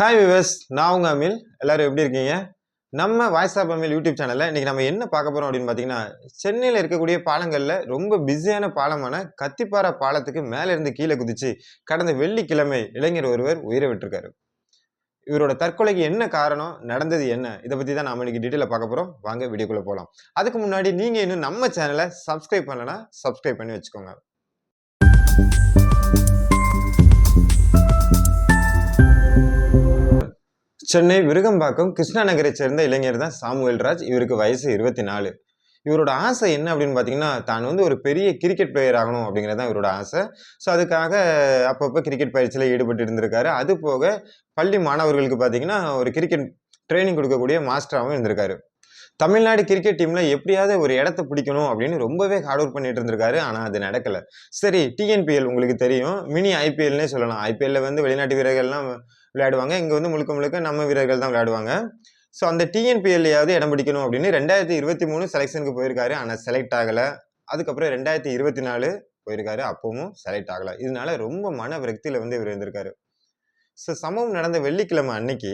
Hi விவஸ் நான் உங்கள் amyl. எல்லோரும் எப்படி இருக்கீங்க? நம்ம வாய்ஸ் ஆஃப் அமில் யூடியூப் சேனலில் இன்றைக்கி நம்ம என்ன பார்க்க போகிறோம் அப்படின்னு பார்த்தீங்கன்னா சென்னையில் இருக்கக்கூடிய பாலங்களில் ரொம்ப பிஸியான பாலமான கத்திப்பாறை பாலத்துக்கு மேலேருந்து கீழே குதிச்சு கடந்த வெள்ளிக்கிழமை இளைஞர் ஒருவர் உயிரை விட்டிருக்காரு. இவரோட தற்கொலைக்கு என்ன காரணம்? நடந்தது என்ன? இதை பற்றி தான் நாம இன்றைக்கி டீட்டெயிலாக பார்க்க போகிறோம் வாங்க வீடியோக்குள்ளே போகலாம் அதுக்கு முன்னாடி நீங்கள் இன்னும் நம்ம சேனலை சப்ஸ்கிரைப் பண்ணலைன்னா சப்ஸ்கிரைப் பண்ணி வச்சுக்கோங்க. சென்னை விருகம்பாக்கம் கிருஷ்ணா நகரை சேர்ந்த இளைஞர் தான் சாமுவேல் ராஜ். இவருக்கு வயசு இருபத்தி நாலு இவரோட ஆசை என்ன அப்படின்னு பார்த்தீங்கன்னா தான் வந்து ஒரு பெரிய கிரிக்கெட் பிளேயர் ஆகணும் அப்படிங்கிறது தான் இவரோட ஆசை. ஸோ அதுக்காக அப்பப்போ கிரிக்கெட் பயிற்சியில் ஈடுபட்டு இருந்திருக்காரு. அது போக பள்ளி மாணவர்களுக்கு பார்த்தீங்கன்னா ஒரு கிரிக்கெட் ட்ரைனிங் கொடுக்கக்கூடிய மாஸ்டராகவும் இருந்திருக்காரு. தமிழ்நாடு கிரிக்கெட் டீமில் எப்படியாவது ஒரு இடத்த பிடிக்கணும் அப்படின்னு ரொம்பவே ஹார்ட் ஒர்க் பண்ணிட்டு இருந்திருக்காரு. ஆனால் அது நடக்கல. சரி டிஎன்பிஎல் உங்களுக்கு தெரியும். மினி ஐபிஎல்னே சொல்லலாம். ஐபிஎல்ல வந்து வெளிநாட்டு வீரர்கள்லாம் விளையாடுவாங்க. இங்கே வந்து முழுக்க முழுக்க நம்ம வீரர்கள் தான் விளையாடுவாங்க. ஸோ அந்த டிஎன்பிஎல்லையாவது இடம் பிடிக்கணும் அப்படின்னு ரெண்டாயிரத்தி இருபத்தி மூணு செலெக்ஷனுக்கு போயிருக்காரு. ஆனால் செலக்ட் ஆகலை. அதுக்கப்புறம் ரெண்டாயிரத்தி இருபத்தி நாலு போயிருக்காரு. அப்பவும் செலக்ட் ஆகலை. இதனால ரொம்ப மன விரக்தியில் வந்து இவர் இருந்திருக்காரு. ஸோ சம்பவம் நடந்த வெள்ளிக்கிழமை அன்னைக்கு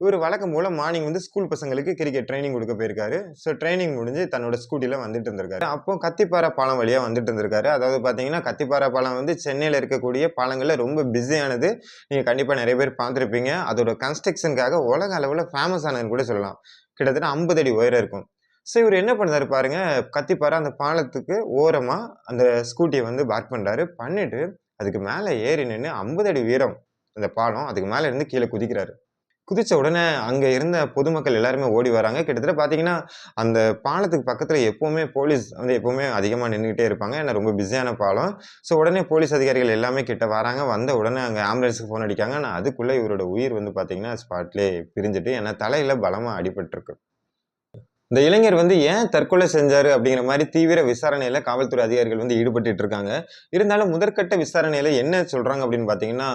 இவர் வழக்கம் மூலம் மார்னிங் வந்து ஸ்கூல் பசங்களுக்கு கிரிக்கெட் ட்ரைனிங் கொடுக்க போயிருக்காரு. ஸோ ட்ரைனிங் முடிஞ்சு தன்னோட ஸ்கூட்டியில் வந்துட்டு இருந்திருக்காரு. அப்போ கத்திப்பாறை பாலம் வழியாக வந்துட்டு இருந்திருக்காரு. அதாவது பார்த்தீங்கன்னா கத்திப்பாறை பாலம் வந்து சென்னையில் இருக்கக்கூடிய பாலங்களில் ரொம்ப பிஸியானது நீங்கள் கண்டிப்பாக நிறைய பேர் பார்த்துருப்பீங்க. அதோட கன்ஸ்ட்ரக்ஷனுக்காக உலக அளவில் ஃபேமஸ் ஆனதுன்னு கூட சொல்லலாம். கிட்டத்தட்ட ஐம்பது அடி உயரம் இருக்கும். ஸோ இவர் என்ன பண்ணாரு பாருங்க கத்திப்பாறை அந்த பாலத்துக்கு ஓரமாக அந்த ஸ்கூட்டியை வந்து பார்க் பண்ணுறாரு பண்ணிட்டு அதுக்கு மேலே ஏறி நின்று ஐம்பது அடி உயரம் அந்த பாலம் அதுக்கு மேலே இருந்து கீழே குதிக்கிறாரு. குதிச்ச உடனே அங்கே இருந்த பொதுமக்கள் எல்லாருமே ஓடி வராங்க. கிட்டத்தட்ட பார்த்தீங்கன்னா அந்த பாலத்துக்கு பக்கத்தில் எப்போவுமே போலீஸ் வந்து எப்போவுமே அதிகமாக நின்றுக்கிட்டே இருப்பாங்க. ஏன்னா ரொம்ப பிஸியான பாலம். ஸோ உடனே போலீஸ் அதிகாரிகள் எல்லாமே கிட்ட வராங்க. வந்த உடனே அங்கே ஆம்புலன்ஸுக்கு ஃபோன் அடிக்காங்க. ஆனால் அதுக்குள்ளே இவரோட உயிர் வந்து பார்த்தீங்கன்னா ஸ்பாட்லேயே பிரிஞ்சுட்டு ஏன்னா தலையில் பலமாக அடிபட்டிருக்கு. இந்த இளைஞர் வந்து ஏன் தற்கொலை செஞ்சாரு அப்படிங்கிற மாதிரி தீவிர விசாரணையில காவல்துறை அதிகாரிகள் வந்து ஈடுபட்டு இருக்காங்க. இருந்தாலும் முதற்கட்ட விசாரணையில என்ன சொல்றாங்க அப்படின்னு பாத்தீங்கன்னா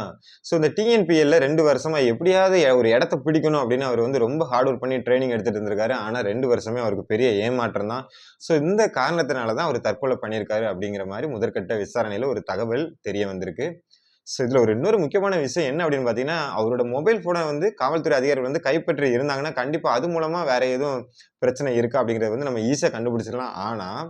ஸோ இந்த டிஎன்பிஎல்ல ரெண்டு வருஷமா எப்படியாவது ஒரு இடத்த பிடிக்கணும் அப்படின்னு அவர் வந்து ரொம்ப ஹார்ட் ஒர்க் பண்ணி ட்ரைனிங் எடுத்துட்டு இருந்திருக்காரு. ஆனா ரெண்டு வருஷமே அவருக்கு பெரிய ஏமாற்றம் தான். ஸோ இந்த காரணத்தினால தான் அவர் தற்கொலை பண்ணியிருக்காரு அப்படிங்கிற மாதிரி முதற்கட்ட விசாரணையில ஒரு தகவல் தெரிய வந்திருக்கு. ஸோ இதில் ஒரு இன்னொரு முக்கியமான விஷயம் என்ன அப்படின்னு பார்த்தீங்கன்னா அவரோட மொபைல் ஃபோனை வந்து காவல்துறை அதிகாரிகள் வந்து கைப்பற்றி இருந்தாங்கன்னா கண்டிப்பாக அது மூலமாக வேற எதுவும் பிரச்சனை இருக்கா அப்படிங்கிறத வந்து நம்ம ஈஸியாக கண்டுபிடிச்சிடலாம். ஆனால்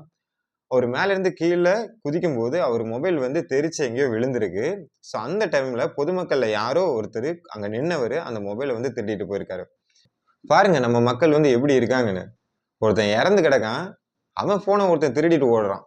அவர் மேலேருந்து கீழே குதிக்கும் போது அவர் மொபைல் வந்து தெரிச்சு எங்கேயோ விழுந்திருக்கு. ஸோ அந்த டைமில் பொதுமக்களில் யாரோ ஒருத்தர் அங்கே நின்னவர் அந்த மொபைலை வந்து திருடிட்டு போயிருக்காரு. பாருங்க நம்ம மக்கள் வந்து எப்படி இருக்காங்கன்னு. ஒருத்தன் இறந்து கிடக்கான் அவன் ஃபோனை ஒருத்தன் திருடிட்டு ஓடுறான்.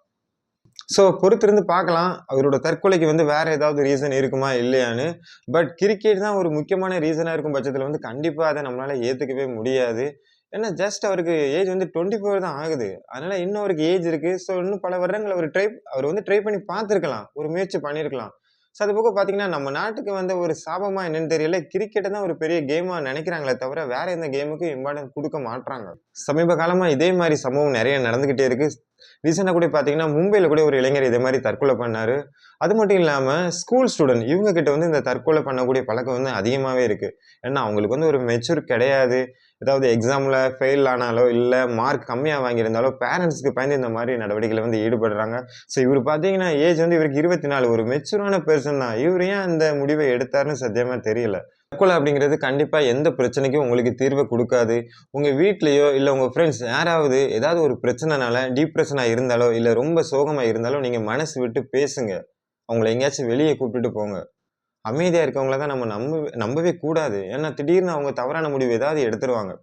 ஸோ பொறுத்திருந்து பார்க்கலாம். அவரோட தற்கொலைக்கு வந்து வேறு ஏதாவது ரீசன் இருக்குமா இல்லையான்னு. பட் கிரிக்கெட் தான் ஒரு முக்கியமான ரீசனாக இருக்கும் பட்சத்தில் வந்து கண்டிப்பாக அதை நம்மளால் ஏற்றுக்கவே முடியாது. ஏன்னா ஜஸ்ட் அவருக்கு ஏஜ் வந்து டுவெண்ட்டி ஃபோர் தான் ஆகுது. அதனால் இன்னும் அவருக்கு ஏஜ் இருக்குது ஸோ இன்னும் பல வருடங்கள் அவர் ட்ரை அவர் வந்து ட்ரை பண்ணி பார்த்துருக்கலாம். ஒரு முயற்சி பண்ணியிருக்கலாம் ஸோ அது போக பார்த்தீங்கன்னா நம்ம நாட்டுக்கு வந்து ஒரு சாபமாக என்னன்னு தெரியல. கிரிக்கெட்டை தான் ஒரு பெரிய கேமாக நினைக்கிறாங்களே தவிர வேற எந்த கேமுக்கும் இம்பார்ட்டன்ஸ் கொடுக்க மாட்டாங்க சமீப காலமாக இதே மாதிரி சம்பவம் நிறைய நடந்துக்கிட்டே இருக்கு. ரீசெண்டாக கூட பார்த்தீங்கன்னா மும்பையில் கூட ஒரு இளைஞர் இதே மாதிரி தற்கொலை பண்ணார். அது மட்டும் இல்லாமல் ஸ்கூல் ஸ்டூடெண்ட் இவங்க கிட்ட வந்து இந்த தற்கொலை பண்ணக்கூடிய பழக்கம் வந்து அதிகமாகவே இருக்குது ஏன்னா அவங்களுக்கு வந்து ஒரு மெச்சூர் கிடையாது. ஏதாவது எக்ஸாமில் ஃபெயில் ஆனாலோ இல்லை மார்க் கம்மியாக வாங்கியிருந்தாலோ பேரண்ட்ஸ்க்கு பயந்து இந்த மாதிரி நடவடிக்கையில் வந்து ஈடுபடுறாங்க. ஸோ இவர் பார்த்தீங்கன்னா ஏஜ் வந்து இவருக்கு இருபத்தி நாலு ஒரு மெச்சூரான பெர்சன் தான். இவர் ஏன் அந்த முடிவை எடுத்தாருன்னு சத்தியமாக தெரியல. தற்கொலை அப்படிங்கிறது கண்டிப்பாக எந்த பிரச்சனைக்கும் உங்களுக்கு தீர்வை கொடுக்காது. உங்கள் வீட்லேயோ இல்லை உங்கள் ஃப்ரெண்ட்ஸ் யாராவது ஏதாவது ஒரு பிரச்சனைனால டிப்ரெஷனாக இருந்தாலோ இல்லை ரொம்ப சோகமாக இருந்தாலோ நீங்கள் மனசு விட்டு பேசுங்க. அவங்கள எங்கேயாச்சும் வெளியே கூப்பிட்டுட்டு போங்க. அமைதியாக இருக்கவங்கள தான் நம்ம நம்ப நம்பவே கூடாது. ஏன்னா திடீர்னு அவங்க தவறான முடிவு ஏதாவது எடுத்துருவாங்க.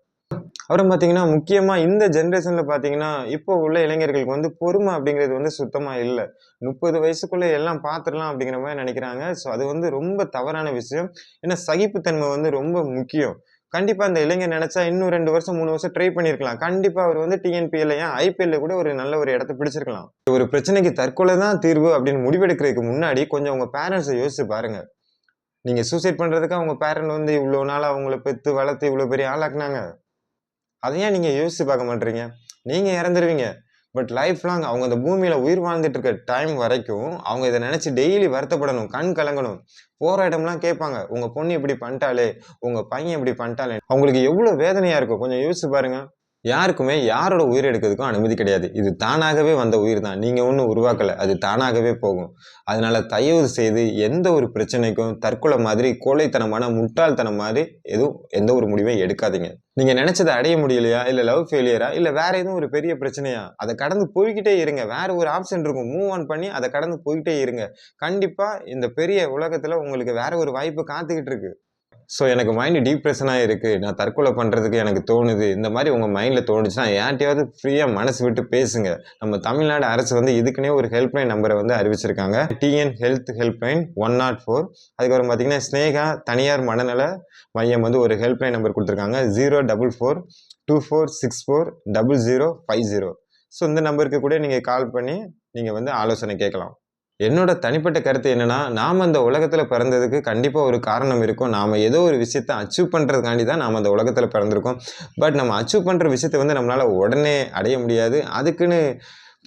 அப்புறம் பார்த்தீங்கன்னா முக்கியமாக இந்த ஜென்ரேஷனில் பார்த்தீங்கன்னா இப்போ உள்ள இளைஞர்களுக்கு வந்து பொறுமை அப்படிங்கிறது வந்து சுத்தமாக இல்லை. முப்பது வயசுக்குள்ளே எல்லாம் பார்த்துடலாம் அப்படிங்கிற மாதிரி நினைக்கிறாங்க. ஸோ அது வந்து ரொம்ப தவறான விஷயம். ஏன்னா சகிப்புத்தன்மை வந்து ரொம்ப முக்கியம். கண்டிப்பாக இந்த இளைஞர் நினைச்சா இன்னும் ரெண்டு வருஷம் மூணு வருஷம் ட்ரை பண்ணிருக்கலாம். கண்டிப்பாக அவர் வந்து டிஎன்பிஎல் ஏன் ஐபிஎல்ல கூட ஒரு நல்ல ஒரு இடத்த பிடிச்சிருக்கலாம். ஒரு பிரச்சனைக்கு தற்கொலை தான் தீர்வு அப்படின்னு முடிவெடுக்கிறதுக்கு முன்னாடி கொஞ்சம் உங்கள் பேரண்ட்ஸை யோசிச்சு பாருங்கள் நீங்கள் சூசைட் பண்ணுறதுக்கு அவங்க பேரண்ட் வந்து இவ்வளோ நாள் அவங்கள பெற்று வளர்த்து இவ்வளோ பெரிய ஆளாக்குனாங்க. அதை ஏன் யோசித்து பார்க்க மாட்டீங்க? நீங்கள் இறந்துருவீங்க. பட் லைஃப் லாங் அவங்க அந்த பூமியில் உயிர் வாழ்ந்துட்டு இருக்க டைம் வரைக்கும் அவங்க இதை நினச்சி டெய்லி வருத்தப்படணும் கண் கலங்கணும். போகிற இடம்லாம் கேட்பாங்க உங்கள் பொண்ணு இப்படி பண்ணிட்டாலே உங்கள் பையன் இப்படி பண்ணிட்டாலே அவங்களுக்கு எவ்வளோ வேதனையாக இருக்கும்? கொஞ்சம் யோசிச்சு பாருங்கள் யாருக்குமே யாரோட உயிர் எடுக்கிறதுக்கும் அனுமதி கிடையாது. இது தானாகவே வந்த உயிர் தான் நீங்கள் ஒன்றும் உருவாக்கலை. அது தானாகவே போகும். அதனால் தயவு செய்து எந்த ஒரு பிரச்சனைக்கும் தற்கொலை மாதிரி கோழைத்தனமான முட்டாள்தனம் மாதிரி எதுவும் எந்த ஒரு முடிவையும் எடுக்காதீங்க. நீங்கள் நினச்சதை அடைய முடியலையா? இல்லை லவ் ஃபெயிலியரா இல்லை வேற எதுவும் ஒரு பெரிய பிரச்சனையா? அதை கடந்து போய்கிட்டே இருங்க. வேற ஒரு ஆப்ஷன் இருக்கும். மூவ் ஆன் பண்ணி அதை கடந்து போய்கிட்டே இருங்க. கண்டிப்பாக இந்த பெரிய உலகத்தில் உங்களுக்கு வேற ஒரு வாய்ப்பு காத்துக்கிட்டு இருக்கு. ஸோ எனக்கு மைண்டு டிப்ரெஷனாக இருக்குது நான் தற்கொலை பண்ணுறதுக்கு எனக்கு தோணுது. இந்த மாதிரி உங்கள் மைண்டில் தோணுச்சுன்னா யார்ட்டையாவது ஃப்ரீயாக மனசு விட்டு பேசுங்க. நம்ம தமிழ்நாடு அரசு வந்து இதுக்குன்னே ஒரு ஹெல்ப்லைன் நம்பரை வந்து அறிவிச்சிருக்காங்க. TN health helpline one naught four அதுக்கப்புறம் பார்த்தீங்கன்னா ஸ்னேகா தனியார் மனநல மையம் வந்து ஒரு ஹெல்ப்லைன் நம்பர் கொடுத்துருக்காங்க. Zero double four two four six four double zero five zero so இந்த நம்பருக்கு கூட நீங்கள் கால் பண்ணி நீங்கள் வந்து ஆலோசனை கேட்கலாம். என்னோட தனிப்பட்ட கருத்து என்னென்னா நாம் அந்த உலகத்தில் பிறந்ததுக்கு கண்டிப்பாக ஒரு காரணம் இருக்கும். நாம் ஏதோ ஒரு விஷயத்தை அச்சீவ் பண்ணுறதுக்காண்டி தான் நாம் அந்த உலகத்தில் பிறந்திருக்கோம். பட் நம்ம அச்சீவ் பண்ணுற விஷயத்தை வந்து நம்மளால் உடனே அடைய முடியாது. அதுக்குன்னு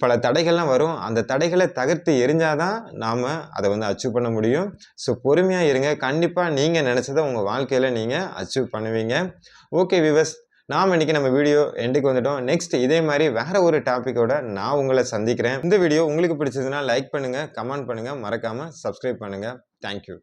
பல தடைகள்லாம் வரும். அந்த தடைகளை தகர்த்து எரிஞ்சாதான் நாம் அதை வந்து அச்சீவ் பண்ண முடியும். ஸோ பொறுமையாக இருங்க. கண்டிப்பாக நீங்கள் நினச்சதை உங்கள் வாழ்க்கையில் நீங்கள் அச்சீவ் பண்ணுவீங்க. ஓகே விவஸ் நாம் இன்னைக்கு நம்ம வீடியோ எண்டுக்கு வந்துட்டோம். நெக்ஸ்ட் இதே மாதிரி வேற ஒரு டாப்பிக்கோட நான் உங்களை சந்திக்கிறேன். இந்த வீடியோ உங்களுக்கு பிடிச்சதுன்னா லைக் பண்ணுங்கள் கமெண்ட் பண்ணுங்கள் மறக்காமல் சப்ஸ்கிரைப் பண்ணுங்கள் தேங்க்யூ